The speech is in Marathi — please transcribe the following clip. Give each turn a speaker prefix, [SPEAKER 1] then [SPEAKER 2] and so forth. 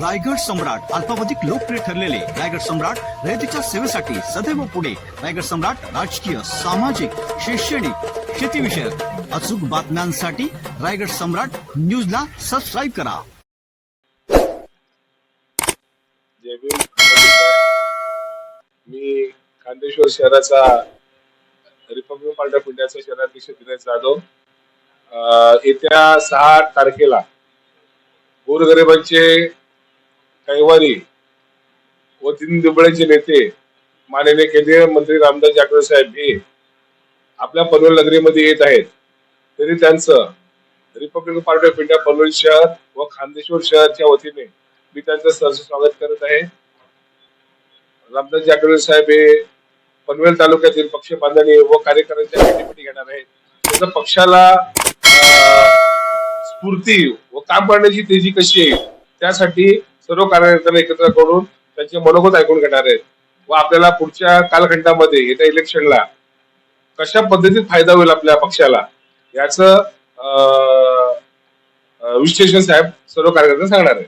[SPEAKER 1] रायगड सम्राट अल्पावधिक लोकप्रिय ठरलेले रायगड सम्राट रयतेच्या सेवेसाठी सदैव पुढे. रायगड सम्राट राजकीय सामाजिक शैक्षणिक शेतीविषयक अचूक बातम्यांसाठी रायगड सम्राट न्यूजला सबस्क्राईब करा.
[SPEAKER 2] जय मी खांदेश्वर शहराचा रिपब्लिक पार्टी ऑफ इंडियाचा शहराध्यक्ष दिनेश जाधव. अं, येत्या सहा तारखेला गोरगरिबांचे कैवारी व तीन दुबळ्याचे नेते माननीय केंद्रीय मंत्री रामदास जाटवे साहेब हे आपल्या पनवेल नगरीमध्ये येत आहेत. तरी त्यांचं Republican Party of India Panvel शहर व खांदेश्वर शहरच्या वतीने मी त्यांचं सहर्ष स्वागत करत आहे. रामदास जाटवे साहेब हे पनवेल तालुक्यातील पक्ष बांधणी व कार्यकर्त्यांच्या भेटीपटी घेणार आहेत. त्याचं पक्षाला स्फूर्ती व काम करण्याची तेजी कशी आहे त्यासाठी सर्व कार्यकर्त्यांना एकत्र करून त्यांचे मनोगत ऐकून घेणार आहेत. व आपल्याला पुढच्या कालखंडामध्ये येत्या इलेक्शनला कशा पद्धतीत फायदा होईल आपल्या पक्षाला याचं अं, विश्लेषण साहेब सर्व कार्यकर्त्यांना सांगणार आहे